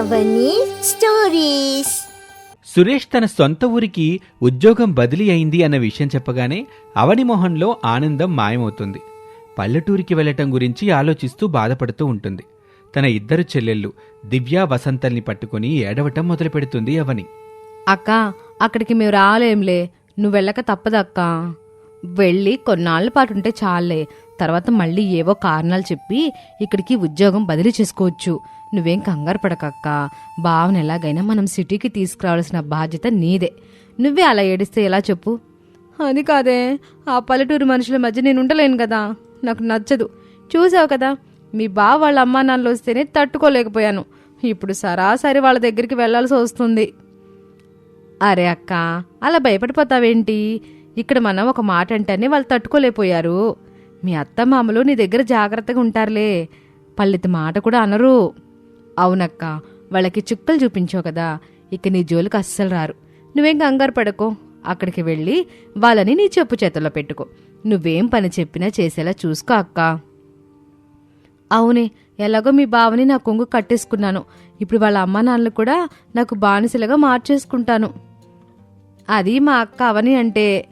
అవని stories Suresh తన సొంత ఊరికి ఉద్యోగం బదిలీ అయింది అన్న విషయం చెప్పగానే అవని మొహంలో ఆనందం మాయమవుతుంది. పల్లెటూరికి వెళ్ళటం గురించి ఆలోచిస్తూ బాధపడుతూ ఉంటుంది. తన ఇద్దరు చెల్లెళ్ళు దివ్య వసంతల్ని పట్టుకుని ఏడవటం మొదలుపెడుతుంది అవని. అక్క అక్కడికి మేము రాలేంలే. నువ్వు వెళ్ళక తప్పదక్క. వెళ్ళి కొన్నాళ్ళ పాటు ఉంటే చాలే. తర్వాత మళ్ళీ ఏవో కారణాలు చెప్పి ఇక్కడికి ఉద్యోగం బదిలీ చేసుకోవచ్చు. నువ్వేం కంగారు పడకక్క. బావని ఎలాగైనా మనం సిటీకి తీసుకురావాల్సిన బాధ్యత నీదే. నువ్వే అలా ఏడిస్తే ఎలా చెప్పు? అది కాదే. ఆ పల్లెటూరు మనుషుల మధ్య నేను ఉండలేను కదా. నాకు నచ్చదు. చూసావు కదా మీ బావ వాళ్ళ అమ్మా నాన్నలు వస్తేనే తట్టుకోలేకపోయాను. ఇప్పుడు సరాసరి వాళ్ళ దగ్గరికి వెళ్ళాల్సి వస్తుంది. అరే అక్క అలా భయపడిపోతావేంటి? ఇక్కడ మనం ఒక మాట అంటేనే వాళ్ళు తట్టుకోలేకపోయారు. మీ అత్త మామలు నీ దగ్గర జాగ్రత్తగా ఉంటారులే. పల్లెతి మాట కూడా అనరు. అవునక్క వాళ్ళకి చుక్కలు చూపించావు కదా ఇక నీ జోలికి అస్సలు రారు. నువ్వేం కంగారు పడకో అక్కడికి వెళ్ళి వాళ్ళని నీ చెప్పు చేతుల్లో పెట్టుకో. నువ్వేం పని చెప్పినా చేసేలా చూసుకో అక్క. అవునే ఎలాగో మీ బావని నా కొంగు కట్టేసుకున్నాను. ఇప్పుడు వాళ్ళ అమ్మ నాన్నలు కూడా నాకు బానిసలుగా మార్చేసుకుంటాను. అది మా అక్క అవని అంటే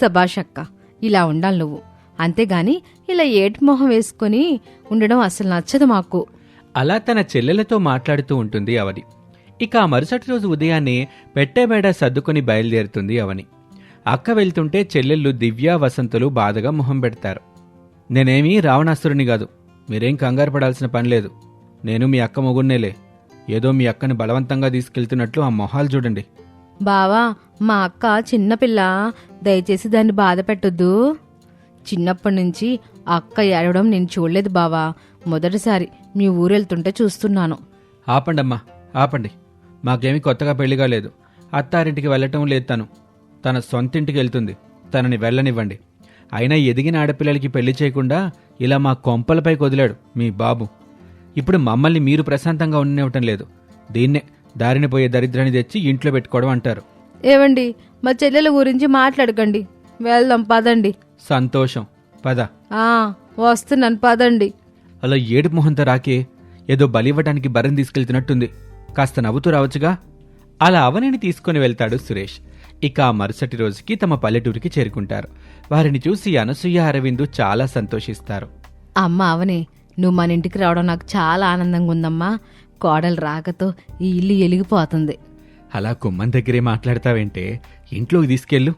సబాష్ అక్క ఇలా ఉండాలి నువ్వు. అంతేగాని ఇలా ఏటు మొహం వేసుకొని ఉండడం అసలు నచ్చదు మాకు. అలా తన చెల్లెలతో మాట్లాడుతూ ఉంటుంది అవని. ఇక ఆ మరుసటి రోజు ఉదయాన్నే పెట్టెబేడ సర్దుకొని బయలుదేరుతుంది అవని. అక్క వెళ్తుంటే చెల్లెళ్ళు దివ్య వసంతులు బాధగా మొహం పెడతారు. నేనేమీ రావణాసురుని కాదు. మీరేం కంగారు పడాల్సిన పని లేదు. నేను మీ అక్క మొగున్నేలే ఏదో మీ అక్కని బలవంతంగా తీసుకెళ్తున్నట్లు ఆ మొహాలు చూడండి. బావా మా అక్క చిన్నపిల్ల దయచేసి దాన్ని బాధ పెట్టొద్దు చిన్నప్పటి నుంచి ఆ అక్క ఏడవడం నేను చూడలేదు బావా. మొదటిసారి మీ ఊరెళ్తుంటే చూస్తున్నాను. ఆపండమ్మా ఆపండి. మాకేమీ కొత్తగా పెళ్ళిగా లేదు అత్తారింటికి వెళ్ళటం లేదు తను. తన సొంతింటికి వెళ్తుంది. తనని వెళ్ళనివ్వండి. అయినా ఎదిగిన ఆడపిల్లలకి పెళ్ళి చేయకుండా ఇలా మా కొంపలపై వదిలాడు మీ బాబు. ఇప్పుడు మమ్మల్ని మీరు ప్రశాంతంగా ఉండనివ్వటం లేదు. దీన్నే దారిన పోయే దరిద్రాన్ని తెచ్చి ఇంట్లో పెట్టుకోవడం అంటారు. ఏవండి మా చెల్లెల గురించి మాట్లాడకండి. వెళ్దాం పదండి. సంతోషం. పద. వస్తున్నాను పదండి. అలా ఏడు మొహంతో రాకే ఏదో బలివ్వటానికి బర్రెని తీసుకెళ్తున్నట్టుంది. కాస్త నవ్వుతూ రావచ్చుగా. అలా అవనిని తీసుకుని వెళ్తాడు సురేష్. ఇక ఆ మరుసటి రోజుకి తమ పల్లెటూరికి చేరుకుంటారు. వారిని చూసి అనసూయ అరవిందు చాలా సంతోషిస్తారు. అమ్మ అవనే నువ్వు మన ఇంటికి రావడం నాకు చాలా ఆనందంగా ఉందమ్మా. కోడలు రాకతో ఈ ఇల్లు ఎలిగిపోతుంది. అలా కుమ్మం దగ్గరే మాట్లాడతావేంటే ఇంట్లోకి తీసుకెళ్ళు.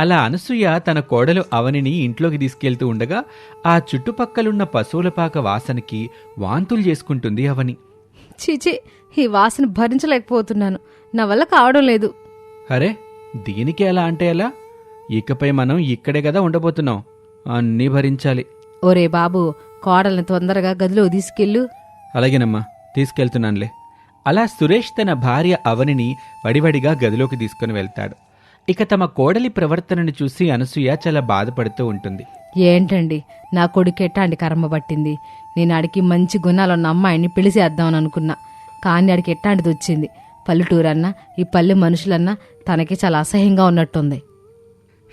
అలా అనసూయ తన కోడలు అవనిని ఇంట్లోకి తీసుకెళ్తూ ఉండగా ఆ చుట్టుపక్కలున్న పశువుల పాక వాసనకి వాంతులు చేసుకుంటుంది అవని. చీచి ఈ వాసన భరించలేకపోతున్నాను. నా వల్ల కావడం లేదు. అరే దీనికి ఎలా అంటే ఎలా? ఇకపై మనం ఇక్కడే కదా ఉండబోతున్నాం. అన్నీ భరించాలి. ఒరే బాబు కోడల్ని తొందరగా గదిలో తీసుకెళ్ళు. అలాగేనమ్మా తీసుకెళ్తున్నానులే. అలా సురేష్ తన భార్య అవనిని వడివడిగా గదిలోకి తీసుకుని వెళ్తాడు. ఇక తమ కోడలి ప్రవర్తనను చూసి అనసూయ చాలా బాధపడుతూ ఉంటుంది. ఏంటండి? నా కొడుకు ఎట్టాంటి కర్మ పట్టింది? నేను ఆడికి మంచి గుణాలున్న అమ్మాయిని పెళ్ళి చేద్దామని అనుకున్నా. కానీ ఆడికి ఎట్టాంటిది వచ్చింది పల్లెటూరన్నా ఈ పల్లె మనుషులన్నా తనకి చాలా అసహ్యంగా ఉన్నట్టుంది.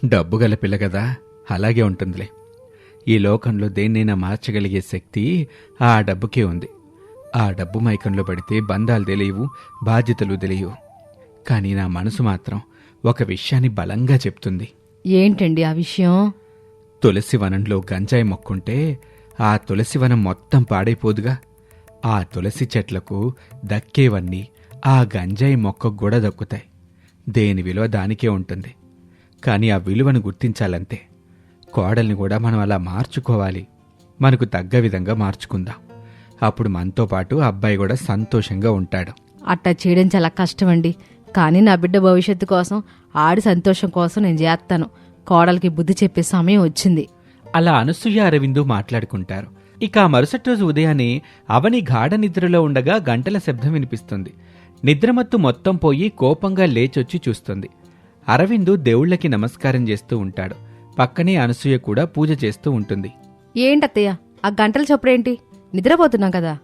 డబ్బు గల పిల్ల కదా అలాగే ఉంటుందిలే. ఈ లోకంలో దేన్నైనా మార్చగలిగే శక్తి ఆ డబ్బుకే ఉంది. ఆ డబ్బు మైకంలో పడితే బంధాలు తెలియవు బాధ్యతలు తెలియవు. కానీ నా మనసు మాత్రం ఒక విషయాన్ని బలంగా చెప్తుంది. ఏంటండి ఆ విషయం? తులసి వనంలో గంజాయి మొక్కుంటే ఆ తులసి వనం మొత్తం పాడైపోదుగా. ఆ తులసి చెట్లకు దక్కేవన్నీ ఆ గంజాయి మొక్కకు కూడా దక్కుతాయి. దేని విలువ దానికే ఉంటుంది. కానీ ఆ విలువను గుర్తించాలంతే. కోడల్ని కూడా మనం అలా మార్చుకోవాలి. మనకు తగ్గ విధంగా మార్చుకుందాం. అప్పుడు మనతో పాటు అబ్బాయి కూడా సంతోషంగా ఉంటాడు. అట్టా చేయడం చాలా కష్టమండి. కానీ నా బిడ్డ భవిష్యత్తు కోసం ఆడి సంతోషం కోసం నేను చేస్తాను. కోడలికి బుద్ధి చెప్పే సమయం వచ్చింది. అలా అనసూయ అరవిందు మాట్లాడుకుంటారు. ఇక మరుసటి రోజు ఉదయాన్నే అవని గాఢ నిద్రలో ఉండగా గంటల శబ్దం వినిపిస్తుంది. నిద్రమత్తు మొత్తం పోయి కోపంగా లేచొచ్చి చూస్తుంది. అరవిందు దేవుళ్ళకి నమస్కారం చేస్తూ ఉంటాడు. పక్కనే అనసూయ కూడా పూజ చేస్తూ ఉంటుంది. ఏంటత్తయ్య ఆ గంటల చప్పుడేంటి? నిద్రపోతున్నాం కదా.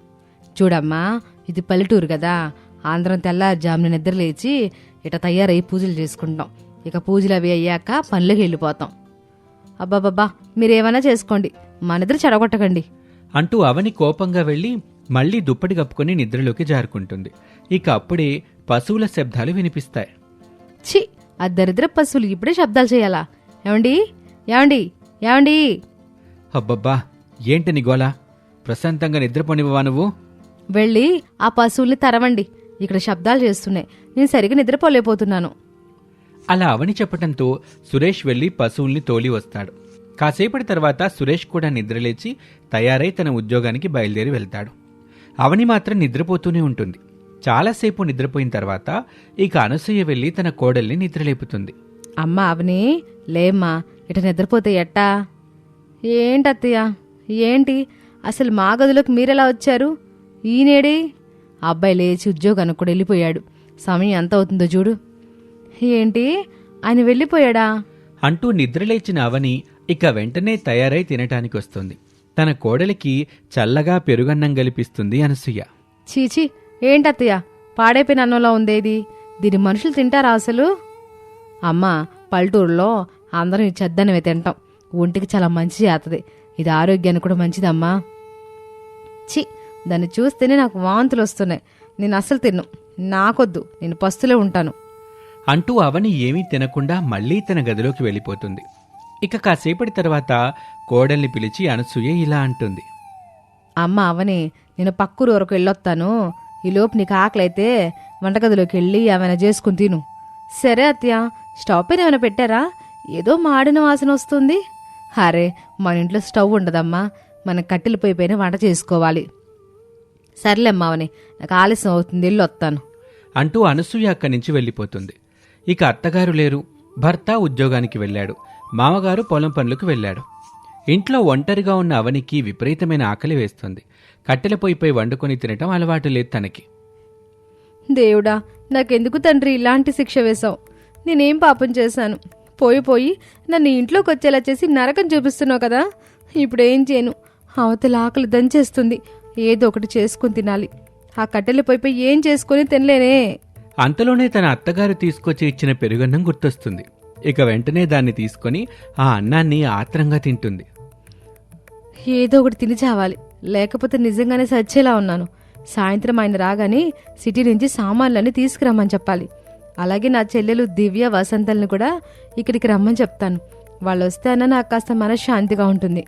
చూడమ్మా ఇది పల్లెటూరు కదా. ఆంధ్రం తెల్లారుజామున నిద్ర లేచి ఇట తయారై పూజలు చేసుకుంటాం ఇక పూజలు అవి అయ్యాక పనులకు వెళ్ళిపోతాం. అబ్బాబ్బా మీరేమైనా చేసుకోండి. మా నిద్ర చెడగొట్టకండి. అంటూ అవని కోపంగా వెళ్ళి మళ్ళీ దుప్పటి కప్పుకొని నిద్రలోకి జారుకుంటుంది. ఇక అప్పుడే పశువుల శబ్దాలు వినిపిస్తాయి. ఛీ ఆ దరిద్ర పశువులు ఇప్పుడే శబ్దాలు చేయాలా? ఏమండి? ఏమండి? ఏమండి? అబ్బబ్బా ఏంటి నీ గోలా? ప్రశాంతంగా నిద్రపోనివ్వవా నువ్వు? వెళ్ళి ఆ పశువుల్ని తరవండి. ఇక్కడ శబ్దాలు చేస్తున్నాయి. నేను సరిగా నిద్రపోలేకపోతున్నాను. అలా అవని చెప్పటంతో సురేష్ వెళ్ళి పశువుల్ని తోలి వస్తాడు. కాసేపటి తర్వాత సురేష్ కూడా నిద్రలేచి తయారై తన ఉద్యోగానికి బయలుదేరి వెళ్తాడు. అవని మాత్రం నిద్రపోతూనే ఉంటుంది. చాలాసేపు నిద్రపోయిన తర్వాత ఇక అనసూయ వెళ్ళి తన కోడల్ని నిద్రలేపుతుంది. అమ్మ అవని లేమ్మా ఇట నిద్రపోతే ఎట్టా? ఏంటి అత్తయ్య ఏంటి? అసలు మా గదిలోకి మీరెలా వచ్చారు? ఈనేడే? ఆ అబ్బాయి లేచి ఉద్యోగానికి కూడా వెళ్ళిపోయాడు. సమయం ఎంత అవుతుందో చూడు. ఏంటి? ఆయన వెళ్ళిపోయాడా? అంటూ నిద్రలేచిన అవని ఇక వెంటనే తయారై తినటానికి వస్తుంది. తన కోడలికి చల్లగా పెరుగన్నం గలిపిస్తుంది అనసూయ. చీచి ఏంటత్తయ్య? పాడైపోయిన అన్నంలో ఉందేది? దీని మనుషులు తింటారా అసలు? అమ్మ పల్లెటూరులో అందరం ఈ చెద్దనమే తింటాం. ఒంటికి చాలా మంచి చేస్తుంది ఇది ఆరోగ్యానికి కూడా మంచిదమ్మా. చి దాన్ని చూస్తేనే నాకు వాంతులు వస్తున్నాయి. నేను అసలు తిన్ను. నాకొద్దు. నేను పస్తులే ఉంటాను. అంటూ అవని ఏమీ తినకుండా మళ్ళీ తన గదిలోకి వెళ్ళిపోతుంది. ఇక కాసేపటి తర్వాత కోడల్ని పిలిచి అనసూయ ఇలా అంటుంది. అమ్మ అవని నేను పక్కూరు వరకు వెళ్ళొస్తాను ఈలోపు నీకు ఆకలైతే వంటగదిలోకి వెళ్ళి ఏమైనా చేసుకుని తిను. సరే అత్తయ్య స్టవ్ పైన ఏమైనా పెట్టారా? ఏదో మాడిన వాసన వస్తుంది. అరే మన ఇంట్లో స్టవ్ ఉండదమ్మా. మన కట్టెల పొయ్యి పైన వంట చేసుకోవాలి. సర్లేమ్మా అవని నాకు ఆలస్యం అవుతుంది వెళ్ళి వస్తాను. అంటూ అనసూయ అక్కడి నుంచి వెళ్ళిపోతుంది. ఇక అత్తగారు లేరు. భర్త ఉద్యోగానికి వెళ్ళాడు. మామగారు పొలం పనులకు వెళ్ళాడు. ఇంట్లో ఒంటరిగా ఉన్న అవనికి విపరీతమైన ఆకలి వేస్తుంది. కట్టెల పొయ్యిపై వండుకొని తినటం అలవాటు లేదు తనకి. దేవుడా నాకెందుకు తండ్రి ఇలాంటి శిక్ష వేశావు? నేనేం పాపం చేశాను? పోయి పోయి నన్ను ఇంట్లోకి వచ్చేలా చేసి నరకం చూపిస్తున్నావు కదా? ఇప్పుడు ఏం చేయను? అవతల ఆకలి దంచేస్తుంది. ఏదో ఒకటి చేసుకుని తినాలి. ఆ కట్టెల పోయిపోయి ఏం చేసుకుని తినలేనే. అంతలోనే తన అత్తగారు తీసుకొచ్చి ఇచ్చిన పెరుగన్నం గుర్తొస్తుంది. ఇక వెంటనే దాన్ని తీసుకొని ఆ అన్నాన్ని ఆత్రంగా తింటుంది. ఏదో ఒకటి తిని చావాలి. లేకపోతే నిజంగానే సచ్చేలా ఉన్నాను. సాయంత్రం ఆయన రాగానే సిటీ నుంచి సామాన్లన్నీ తీసుకురమ్మని చెప్పాలి. అలాగే నా చెల్లెలు దివ్య వసంతల్ని కూడా ఇక్కడికి రమ్మని చెప్తాను. వాళ్ళు వస్తేనా నాకు కాస్త మనశ్శాంతిగా ఉంటుంది.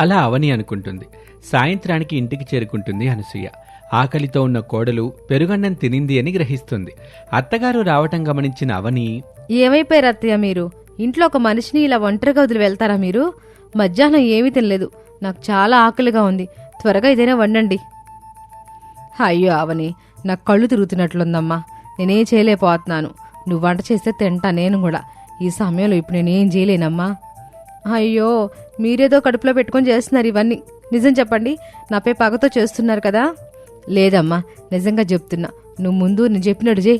అలా అవని అనుకుంటుంది. సాయంత్రానికి ఇంటికి చేరుకుంటుంది అనసూయ. ఆకలితో ఉన్న కోడలు పెరుగన్నం తినింది అని గ్రహిస్తుంది. అత్తగారు రావటం గమనించిన అవని ఏమైపోయారు అత్తయ్య మీరు? ఇంట్లో ఒక మనిషిని ఇలా ఒంటరిగా వదిలి వెళ్తారా మీరు? మధ్యాహ్నం ఏమీ తినలేదు. నాకు చాలా ఆకలిగా ఉంది. త్వరగా ఏదైనా వండండి. అయ్యో అవని నాకు కళ్ళు తిరుగుతున్నట్లుందమ్మా. నేనేం చేయలేకపోతున్నాను. నువ్వు వంట చేస్తే తింటా నేను కూడా. ఈ సమయంలో ఇప్పుడు నేనేం చేయలేనమ్మా. అయ్యో మీరేదో కడుపులో పెట్టుకొని చేస్తున్నారు ఇవన్నీ. నిజం చెప్పండి నాపై పగతో చేస్తున్నారు కదా? లేదమ్మా నిజంగా చెప్తున్నా. నువ్వు ముందు నేను చెప్పినట్టు చేయి.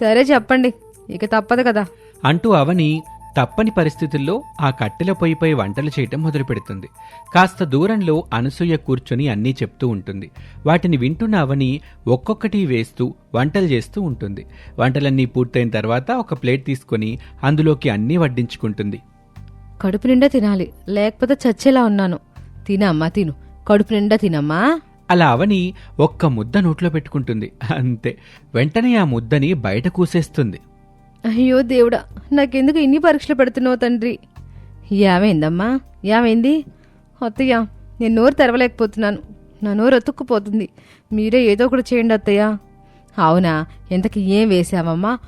సరే చెప్పండి ఇక తప్పదు కదా. అంటూ అవని తప్పని పరిస్థితుల్లో ఆ కట్టెల పొయ్యిపై వంటలు చేయటం మొదలు పెడుతుంది కాస్త దూరంలో అనసూయ కూర్చొని అన్నీ చెప్తూ ఉంటుంది. వాటిని వింటున్న అవని ఒక్కొక్కటి వేస్తూ వంటలు చేస్తూ ఉంటుంది. వంటలన్నీ పూర్తయిన తర్వాత ఒక ప్లేట్ తీసుకొని అందులోకి అన్నీ వడ్డించుకుంటుంది. కడుపు నిండా తినాలి. లేకపోతే చచ్చేలా ఉన్నాను. తినమ్మా తిను. కడుపు నిండా తినమ్మా. అలా అవని ఒక్క ముద్ద నోట్లో పెట్టుకుంటుంది. అంతే. వెంటనే ఆ ముద్దని బయట కూసేస్తుంది. అయ్యో దేవుడా నాకెందుకు ఇన్ని పరీక్షలు పెడుతున్నావు తండ్రి? ఏమైందమ్మా? ఏమైంది? అత్తయ్య నేను నోరు తెరవలేకపోతున్నాను. నా నోరు అతుక్కుపోతుంది. మీరే ఏదో ఒకటి చేయండి అత్తయ్య. అవునా? ఎంతకి ఏం వేసావమ్మా?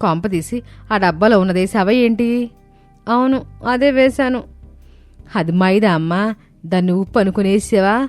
కొంప తీసి ఆ డబ్బాలో ఉన్నదేసావా ఏంటి? అవును అదే వేశాను. అది మైదా అమ్మా దాన్ని ఉప్పు అనుకునేసావా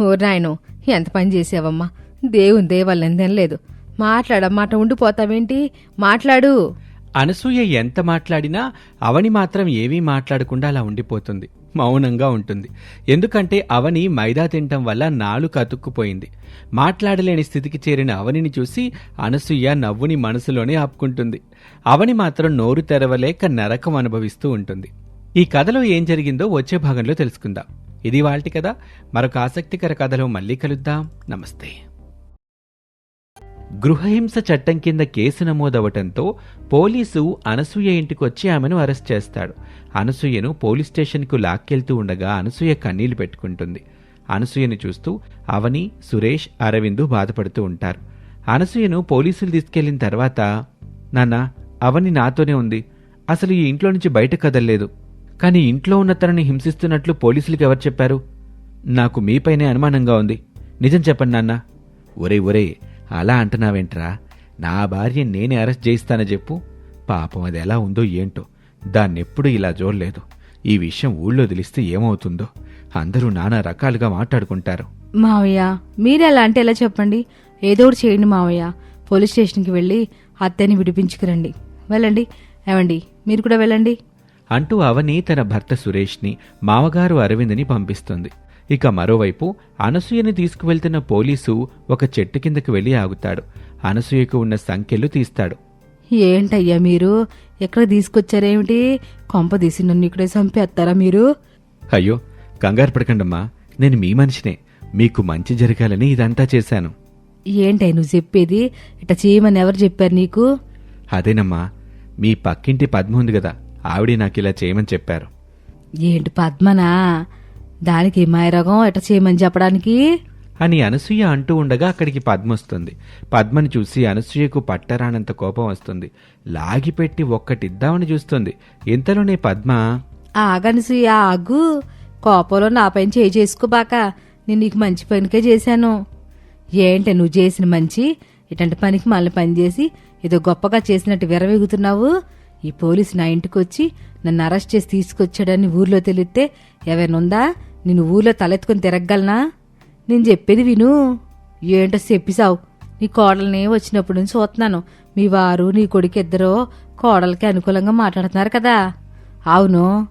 ఓ నాయనో ఎంత పని చేసావమ్మా? దేవుని దేవాళ్ళని తినలేదు. మాట్లాడమ్మాట ఉండిపోతావేంటి? మాట్లాడు. అనసూయ ఎంత మాట్లాడినా అవని మాత్రం ఏమీ మాట్లాడకుండా అలా ఉండిపోతుంది. మౌనంగా ఉంటుంది. ఎందుకంటే అవని మైదా తినటం వల్ల నాలుక అతుక్కుపోయింది మాట్లాడలేని స్థితికి చేరిన అవనిని చూసి అనసూయ నవ్వుని మనసులోనే ఆపుకుంటుంది. అవని మాత్రం నోరు తెరవలేక నరకం అనుభవిస్తూ ఉంటుంది. ఈ కథలో ఏం జరిగిందో వచ్చే భాగంలో తెలుసుకుందాం. ఇది వాల్టి కథ. మరొక ఆసక్తికర కథలో మళ్ళీ కలుద్దాం. నమస్తే. గృహహింస చట్టం కింద కేసు నమోదవటంతో పోలీసు అనసూయ ఇంటికొచ్చి ఆమెను అరెస్ట్ చేస్తాడు. అనసూయను పోలీస్ స్టేషన్కు లాక్కెళ్తూ ఉండగా అనసూయ కన్నీళ్ళు పెట్టుకుంటుంది. అనసూయని చూస్తూ అవని సురేష్ అరవిందు బాధపడుతూ ఉంటారు. అనసూయను పోలీసులు తీసుకెళ్ళిన తర్వాత నాన్న అవని నాతోనే ఉంది. అసలు ఈ ఇంట్లో నుంచి బయట కదలలేదు. కానీ ఇంట్లో ఉన్న తనని హింసిస్తున్నట్లు పోలీసులకు ఎవరు చెప్పారు? నాకు మీపైనే అనుమానంగా ఉంది. నిజం చెప్పండి నాన్న. ఒరే ఒరే అలా అంటున్నావేంట్రా? నా భార్య నేనే అరెస్ట్ చేయిస్తానని చెప్పు. పాపం అది ఎలా ఉందో ఏంటో. దాన్నెప్పుడు ఇలా చూడలేదు ఈ విషయం ఊళ్ళో తెలిస్తే ఏమవుతుందో అందరూ నానా రకాలుగా మాట్లాడుకుంటారు. మావయ్య మీరే అలా అంటే ఎలా చెప్పండి? ఏదో ఒకటి చేయండి మావయ్య. పోలీస్ స్టేషన్కి వెళ్ళి అత్తని విడిపించుకురండి. వెళ్ళండి. ఏమండి మీరు కూడా వెళ్ళండి. అంటూ అవని తన భర్త సురేష్ని మామగారు అరవింద్ని పంపిస్తుంది. ఇక మరోవైపు అనసూయని తీసుకువెళ్తున్న పోలీసు ఒక చెట్టు కిందకి వెళ్ళి ఆగుతాడు. అనసూయకు ఉన్న సంఖ్యలు తీస్తాడు. ఏంటయ్యా మీరు? ఎక్కడ తీసుకొచ్చారేమిటి? కొంప తీసి నన్ను ఇక్కడే చంపేస్తారా మీరు? అయ్యో కంగారు పడకండమ్మా. నేను మీ మనిషినే. మీకు మంచి జరగాలని ఇదంతా చేశాను. ఏంటయ్య నువ్వు చెప్పేది? ఇట్లా చేయమని ఎవరు చెప్పారు నీకు? అదేనమ్మా. మీ పక్కింటి పద్మ ఉంది కదా ఆవిడే నాకు ఇలా చేయమని చెప్పారు. ఏంటి పద్మనా? దానికి మాయరగం ఎట్లా చేయమని చెప్పడానికి? అని అనసూయ అంటూ ఉండగా అక్కడికి పద్మ వస్తుంది. పద్మని చూసి అనసూయకు పట్టరానంత కోపం వస్తుంది. లాగిపెట్టి ఒక్కటిద్దామని చూస్తుంది. ఇంతలోనే పద్మ ఆగనసూయ ఆగు. కోపంలో నా పైన చేయి చేసుకోబాక నేను నీకు మంచి పనికే చేశాను. ఏంటి నువ్వు చేసిన మంచి? ఇటువంటి పనికి మళ్ళీ పనిచేసి ఏదో గొప్పగా చేసినట్టు విరవెగుతున్నావు ఈ పోలీసు నా ఇంటికి వచ్చి నన్ను అరెస్ట్ చేసి తీసుకొచ్చాడని ఊర్లో తెలిస్తే ఎవరైనా ఉందా? నేను ఊర్లో తలెత్తుకొని తిరగగలనా? నేను చెప్పేది విను. ఏంటో చెప్పిసావు నీ కోడల్ని వచ్చినప్పుడు నుంచి చూస్తున్నాను. మీ వారు నీ కొడుకు ఇద్దరూ కోడలకి అనుకూలంగా మాట్లాడుతున్నారు కదా. అవును.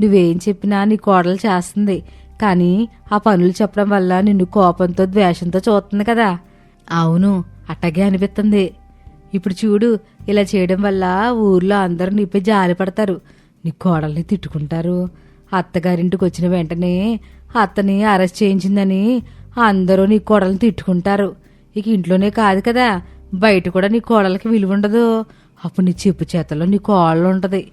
నువ్వేం చెప్పినా నీ కోడలు చేస్తుంది. కానీ ఆ పనులు చెప్పడం వల్ల నిన్ను కోపంతో ద్వేషంతో చూస్తుంది కదా. అవును. అట్టగే అనిపిస్తుంది. ఇప్పుడు చూడు ఇలా చేయడం వల్ల ఊర్లో అందరూ నీపై జాలి పడతారు. నీ కోడల్ని తిట్టుకుంటారు. అత్తగారింటికి వచ్చిన వెంటనే అత్తని అరెస్ట్ చేయించిందని అందరూ నీ కోడల్ని తిట్టుకుంటారు. ఇక ఇంట్లోనే కాదు కదా బయట కూడా నీ కోడలకి విలువ ఉండదు అప్పుడు నీ చెప్పు చేతల్లో నీ కోడలు ఉంటది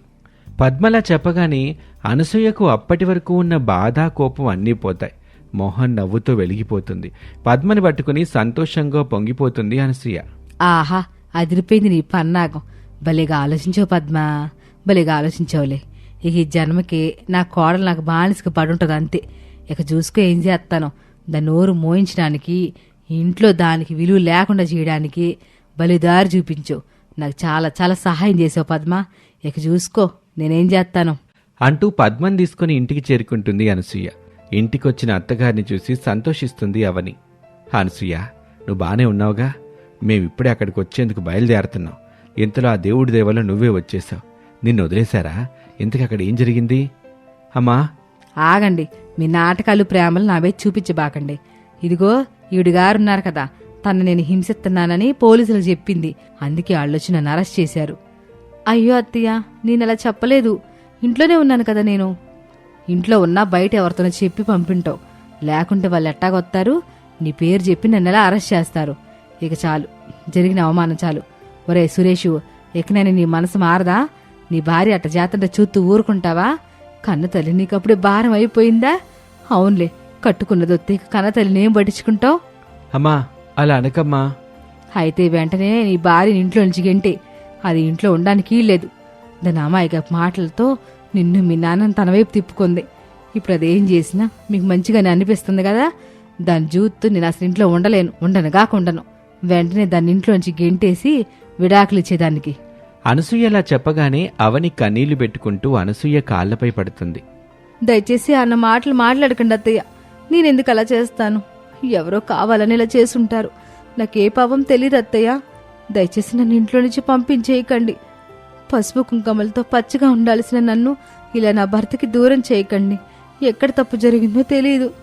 పద్మలా చెప్పగానే అనసూయకు అప్పటి వరకు ఉన్న బాధ కోపం అన్నీ పోతాయి. మోహన్ నవ్వుతో వెలిగిపోతుంది. పద్మని పట్టుకుని సంతోషంగా పొంగిపోతుంది అనసూయ. ఆహా అదిరిపోయింది నీ పన్నాగం. భలేగా ఆలోచించావు పద్మ భలేగా ఆలోచించావులే. ఇక ఈ జన్మకి నా కోడలు నాకు బానిసకి పడుంటుంది అంతే. ఇక చూసుకో ఏం చేస్తాను. దాని నోరు మోయించడానికి ఇంట్లో దానికి విలువ లేకుండా చేయడానికి బలిదారి దారి చూపించావు నాకు చాలా చాలా సహాయం చేసావు పద్మ. ఇక చూసుకో నేనేం చేస్తాను. అంటూ పద్మని తీసుకుని ఇంటికి చేరుకుంటుంది అనసూయ. ఇంటికొచ్చిన అత్తగారిని చూసి సంతోషిస్తుంది అవని. అనసూయ నువ్వు బానే ఉన్నావుగా. మేమిప్పుడే అక్కడికి వచ్చేందుకు బయలుదేరుతున్నాం. ఇంతలో ఆ దేవుడి దేవలో నువ్వే వచ్చేసావు నిన్ను వదిలేశారా? ఎందుకు అక్కడ ఏం జరిగింది? అమ్మా? ఆగండి. మీ నాటకాలు ప్రేమలు నావే చూపించబాకండి. ఇదిగో ఈవిడిగారున్నారు కదా. తను నేను హింసిస్తున్నానని పోలీసులు చెప్పింది. అందుకే వాళ్ళొచ్చి నన్ను అరెస్ట్ చేశారు. అయ్యో అత్తయ్య నేను అలా చెప్పలేదు. ఇంట్లోనే ఉన్నాను కదా నేను. ఇంట్లో ఉన్నా బయట ఎవరితోనో చెప్పి పంపింటావు. లేకుంటే వాళ్ళు ఎట్టాగొత్తారు? నీ పేరు చెప్పి నన్ను ఎలా అరెస్ట్ చేస్తారు? ఇక చాలు. జరిగిన అవమానం చాలు. ఒరే సురేషు ఇకనైనా నీ మనసు మారదా? నీ భార్య అట్ట జాతంటే చూస్తూ ఊరుకుంటావా? కన్న తల్లి నీకప్పుడే భారం అయిపోయిందా? అవునులే కట్టుకున్నది వస్తే కన్న తల్లిని ఏం పట్టించుకుంటావు? అమ్మా అలా అనకమ్మా. అయితే వెంటనే నీ భార్యని ఇంట్లో నుంచి గెంటే. అది ఇంట్లో ఉండడానికి లేదు దాని అమాయక మాటలతో నిన్ను మీ నాన్న తన వైపు తిప్పుకుంది. ఇప్పుడు అదేం చేసినా మీకు మంచిగానే అనిపిస్తుంది కదా? దాని జూత్తు నేను అసలు ఇంట్లో ఉండలేను ఉండను కాకుండను వెంటనే దాన్ని ఇంట్లో నుంచి గెంటేసి విడాకులు ఇచ్చేదానికి. అనసూయ అలా చెప్పగానే అవని కన్నీళ్ళు పెట్టుకుంటూ అనసూయ కాళ్ళపై పడుతుంది. దయచేసి అన్న మాటలు మాట్లాడకండి అత్తయ్య. నేనెందుకు అలా చేస్తాను? ఎవరో కావాలని ఇలా చేసుంటారు. నాకే పాపం తెలియదు అత్తయ్య. దయచేసి నన్ను ఇంట్లో నుంచి పంపించేయకండి. పసుపు కుంకుమలతో పచ్చగా ఉండాల్సిన నన్ను ఇలా నా భర్తకి దూరం చేయకండి. ఎక్కడ తప్పు జరిగిందో తెలియదు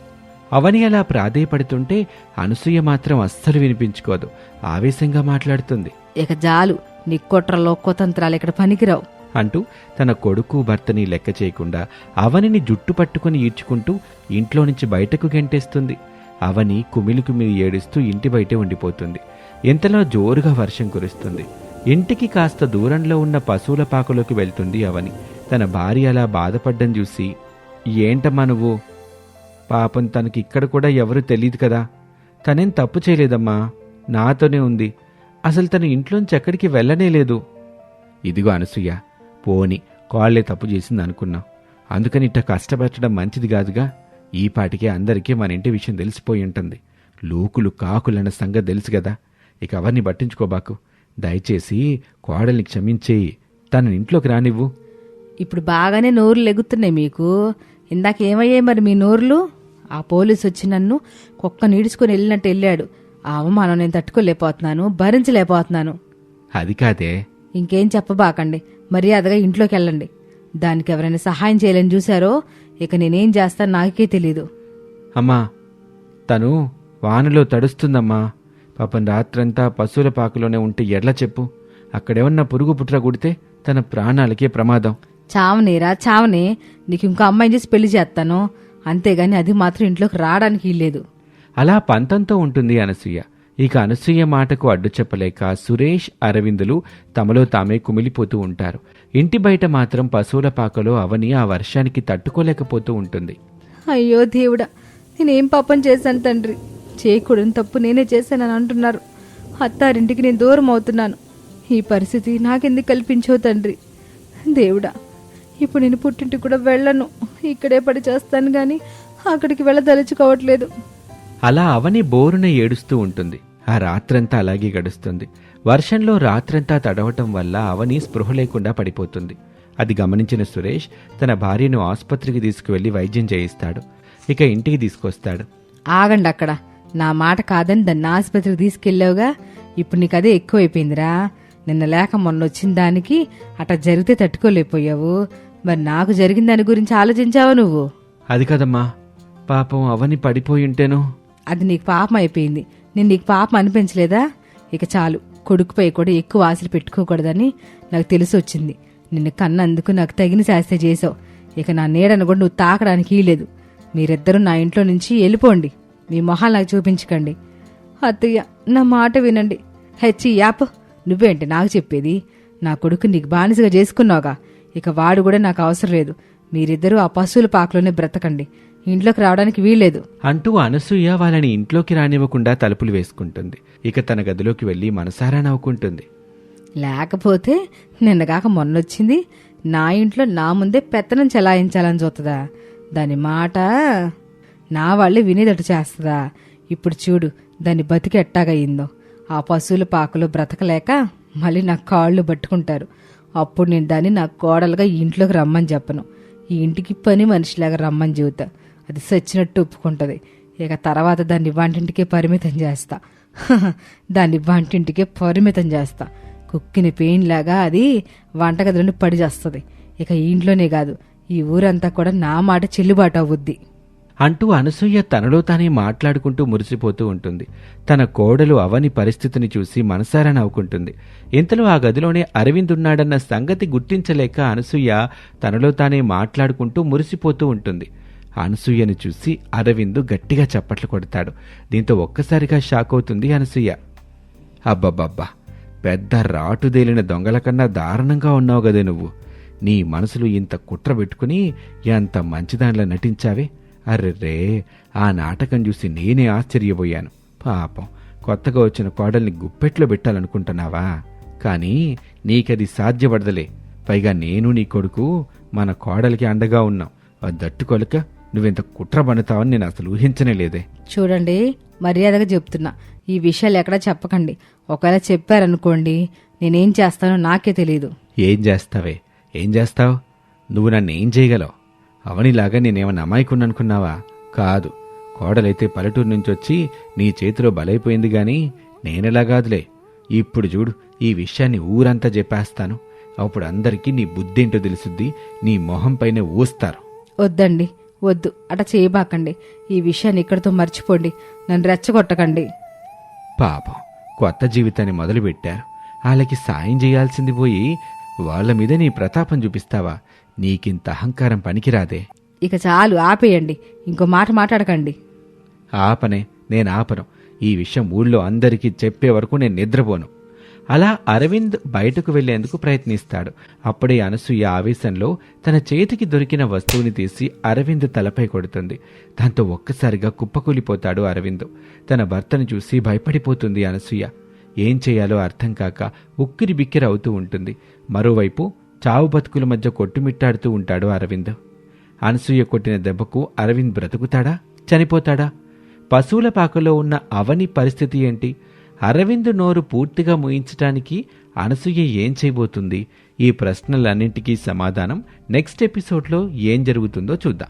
అవని అలా ప్రాధేయపడుతుంటే అనసూయ మాత్రం అస్సలు వినిపించుకోదు. ఆవేశంగా మాట్లాడుతుంది. ఇక జాలు. నీ కుట్రలో కుతంత్రాలు ఇక్కడ పనికిరావు. అంటూ తన కొడుకు భర్తని లెక్క చేయకుండా అవనిని జుట్టు పట్టుకుని ఈడ్చుకుంటూ ఇంట్లో నుంచి బయటకు గెంటేస్తుంది. అవని కుమిలి కుమిలి ఏడుస్తూ ఇంటి బయటే ఉండిపోతుంది. ఇంతలో జోరుగా వర్షం కురుస్తుంది. ఇంటికి కాస్త దూరంలో ఉన్న పశువుల పాకలోకి వెళ్తుంది అవని. తన భార్య అలా బాధపడ్డం చూసి ఏంటమ్మా నువ్వు? పాపం తనకి ఇక్కడ కూడా ఎవరు తెలియదు కదా. తనేం తప్పు చేయలేదమ్మా? నాతోనే ఉంది. అసలు తన ఇంట్లోంచి ఎక్కడికి వెళ్ళనే లేదు. ఇదిగో అనసూయ పోని కాళ్ళే తప్పు చేసింది అనుకున్నాం. అందుకని ఇట్ట కష్టపెట్టడం మంచిది కాదుగా. ఈ పాటికే అందరికీ మన ఇంటి విషయం తెలిసిపోయి ఉంటుంది. లూకులు కాకులన్న సంగతి తెలుసు కదా. ఇక అవన్నీ పట్టించుకోబాకు దయచేసి కోడల్ని క్షమించేయి. తన ఇంట్లోకి రానివ్వు. ఇప్పుడు బాగానే నోరు లెగుతున్నాయి మీకు. ఇందాక ఏమయ్యాయి మరి మీ నోరులు? ఆ పోలీసు వచ్చి నన్ను కుక్క నీడుచుకొని వెళ్ళినట్టు వెళ్ళాడు. ఆ అవమానం నేను తట్టుకోలేకపోతున్నాను భరించలేకపోతున్నాను. అది కాదే. ఇంకేం చెప్పబాకండి మర్యాదగా ఇంట్లోకి వెళ్ళండి. దానికి ఎవరైనా సహాయం చేయాలని చూశారో ఇక నేనేం చేస్తాను నాకే తెలీదు. అమ్మా తను వానలో తడుస్తుందమ్మా. పాపం రాత్రంతా పశువుల పాకలోనే ఉంటే ఎట్లా చెప్పు. అక్కడేమన్నా పురుగు పుట్ర కుడితే తన ప్రాణాలకే ప్రమాదం. చావనేరా చావనే. నీకు ఇంకో అమ్మాయిని చేసి పెళ్ళి చేస్తాను. అంతేగాని అది మాత్రం ఇంట్లోకి రావడానికి లేదు అలా పంతంతో ఉంటుంది అనసూయ. ఇక అనసూయ మాటకు అడ్డు చెప్పలేక సురేష్ అరవిందులు తమలో తామే కుమిలిపోతూ ఉంటారు. ఇంటి బయట మాత్రం పశువుల పాకలో అవని ఆ వర్షానికి తట్టుకోలేకపోతూ ఉంటుంది. అయ్యో దేవుడా నేనేం పాపం చేశాను తండ్రి? చేయకూడని తప్పు నేనే చేశానని అంటున్నారు. అత్తారింటికి నేను దూరం అవుతున్నాను. ఈ పరిస్థితి నాకెందుకు కల్పించావు తండ్రి? దేవుడా ఇప్పుడు నేను పుట్టింటికి కూడా వెళ్ళను. ఇక్కడే పడి చేస్తాను కానీ అక్కడికి వెళ్ళదలుచుకోవట్లేదు. అలా అవని బోరున ఏడుస్తూ ఉంటుంది. ఆ రాత్రంతా అలాగే గడుస్తుంది. వర్షంలో రాత్రంతా తడవటం వల్ల అవని స్పృహ లేకుండా పడిపోతుంది. అది గమనించిన సురేష్ తన భార్యను ఆసుపత్రికి తీసుకువెళ్ళి వైద్యం చేయిస్తాడు. ఇక ఇంటికి తీసుకొస్తాడు. ఆగండి అక్కడ. నా మాట కాదని దాన్ని ఆసుపత్రికి తీసుకెళ్ళావుగా. ఇప్పుడు నీకు అదే ఎక్కువైపోయిందిరా. నిన్న లేక మొన్న వచ్చిన దానికి అట్లా జరిగితే తట్టుకోలేకపోయావు. మరి నాకు జరిగిన దాని గురించి ఆలోచించావా నువ్వు? అది కదమ్మా. పాపం అవని పడిపోయి ఉంటేను అది నీకు పాపం అయిపోయింది. నేను నీకు పాపం అనిపించలేదా? ఇక చాలు. కొడుకుపై కూడా ఎక్కువ ఆశలు పెట్టుకోకూడదని నాకు తెలిసి వచ్చింది. నిన్ను కన్నందుకు నాకు తగిన శాస్త్ర చేసావు ఇక నా నీడను కూడా నువ్వు తాకడానికి లేదు మీరిద్దరూ నా ఇంట్లో నుంచి వెళ్ళిపోండి. మీ మొహాలు నాకు చూపించకండి. అత్తయ్య నా మాట వినండి. హెచ్చి యాప్ నువ్వేంటి నాకు చెప్పేది? నా కొడుకు నీకు బానిసగా చేసుకున్నావుగా. ఇక వాడు కూడా నాకు అవసరం లేదు. మీరిద్దరూ ఆ పశువుల పాకలోనే బ్రతకండి. ఇంట్లోకి రావడానికి వీల్లేదు. అంటూ అనసూయ వాళ్ళని ఇంట్లోకి రానివ్వకుండా తలుపులు వేసుకుంటుంది. ఇక తన గదిలోకి వెళ్ళి మనసారా నవ్వుకుంటుంది. లేకపోతే నిన్నగాక మొన్నొచ్చింది. నా ఇంట్లో నా ముందే పెత్తనం చెలాయించాలని చూస్తుందా దాని మాట నా వాళ్ళే వినేదట్టు చేస్తుందా? ఇప్పుడు చూడు దాని బతికి ఎట్టాగయిందో ఆ పశువుల పాకలో బ్రతకలేక మళ్ళీ నా కాళ్ళు పట్టుకుంటారు. అప్పుడు నేను దాన్ని నా కోడలుగా ఇంట్లోకి రమ్మని చెప్పను. ఈ ఇంటికి పని మనిషిలాగా రమ్మని చెబుతా. అది సచ్చినట్టు ఒప్పుకుంటుంది. ఇక తర్వాత దాన్ని వంటింటికే పరిమితం చేస్తా. దాన్ని వంటింటికే పరిమితం చేస్తా. కుక్కిన పెయిన్ లాగా అది వంటగదిలోని పడి చేస్తుంది. ఇక ఇంట్లోనే కాదు ఈ ఊరంతా కూడా నా మాట చెల్లుబాటు అవుద్ది. అంటూ అనసూయ తనలో తానే మాట్లాడుకుంటూ మురిసిపోతూ ఉంటుంది. తన కోడలు అవని పరిస్థితిని చూసి మనసారా నవ్వుకుంటుంది. ఇంతలో ఆ గదిలోనే అరవింద్ ఉన్నాడన్న సంగతి గుర్తించలేక అనసూయ తనలో తానే మాట్లాడుకుంటూ మురిసిపోతూ ఉంటుంది. అనసూయను చూసి అరవిందు గట్టిగా చప్పట్లు కొడతాడు. దీంతో ఒక్కసారిగా షాక్ అవుతుంది అనసూయ. అబ్బబ్బబ్బా పెద్ద రాటుదేలిన దొంగల కన్నా దారుణంగా ఉన్నావు గదే నువ్వు. నీ మనసులో ఇంత కుట్ర పెట్టుకుని ఎంత మంచిదానిలా నటించావే? అర్రే ఆ నాటకం చూసి నేనే ఆశ్చర్యపోయాను. పాపం కొత్తగా వచ్చిన కోడల్ని గుప్పెట్లో పెట్టాలనుకుంటున్నావా? కానీ నీకది సాధ్యపడదలే. పైగా నేను నీ కొడుకు మన కోడలికి అండగా ఉన్నాం. అది దట్టుకోలక నువ్వెంత కుట్ర పన్నుతావని నేను అసలు ఊహించనే లేదే. చూడండి మర్యాదగా చెప్తున్నా. ఈ విషయాలు ఎక్కడా చెప్పకండి. ఒకవేళ చెప్పారనుకోండి నేనేం చేస్తానో నాకే తెలియదు ఏం చేస్తావే? ఏం చేస్తావు? నువ్వు నన్ను ఏం చేయగలవు? అవనిలాగా నేనేమన్నా అమాయకున్ననుకున్నావా కాదు. కోడలైతే పల్లెటూరు నుంచి వచ్చి నీ చేతిలో బలైపోయింది గాని నేనెలా కాదులే. ఇప్పుడు చూడు ఈ విషయాన్ని ఊరంతా చెప్పేస్తాను. అప్పుడు అందరికీ నీ బుద్ధేంటో తెలుసుద్ది నీ మొహం పైన ఊస్తారు. వద్దండి. వద్దు. అట చేయబాకండి. ఈ విషయాన్ని ఇక్కడితో మర్చిపోండి. నన్ను రెచ్చగొట్టకండి. పాపం. కొత్త జీవితాన్ని మొదలుపెట్టారు. వాళ్ళకి సాయం చేయాల్సింది పోయి వాళ్ళ మీద నీ ప్రతాపం చూపిస్తావా? నీకింత అహంకారం పనికిరాదే. ఇక చాలు ఆపేయండి. ఇంకో మాట మాట్లాడకండి. ఆపనే నేను ఆపను ఈ విషయం ఊళ్ళో అందరికీ చెప్పే వరకు నేను నిద్రపోను. అలా అరవింద్ బయటకు వెళ్ళేందుకు ప్రయత్నిస్తాడు. అప్పుడే అనసూయ ఆవేశంలో తన చేతికి దొరికిన వస్తువుని తీసి అరవింద్ తలపై కొడుతుంది. దాంతో ఒక్కసారిగా కుప్పకూలిపోతాడు అరవింద్. తన భర్తను చూసి భయపడిపోతుంది అనసూయ. ఏం చేయాలో అర్థం కాక ఉక్కిరి బిక్కిరి అవుతూ ఉంటుంది. మరోవైపు చావు బతుకుల మధ్య కొట్టుమిట్టాడుతూ ఉంటాడు అరవింద్. అనసూయ కొట్టిన దెబ్బకు అరవింద్ బ్రతుకుతాడా? చనిపోతాడా? పశువుల పాకలో ఉన్న అవని పరిస్థితి ఏంటి? అరవింద్ నోరు పూర్తిగా ముయించటానికి అనసూయ ఏం చేయబోతుంది? ఈ ప్రశ్నలన్నింటికీ సమాధానం నెక్స్ట్ ఎపిసోడ్లో ఏం జరుగుతుందో చూద్దాం.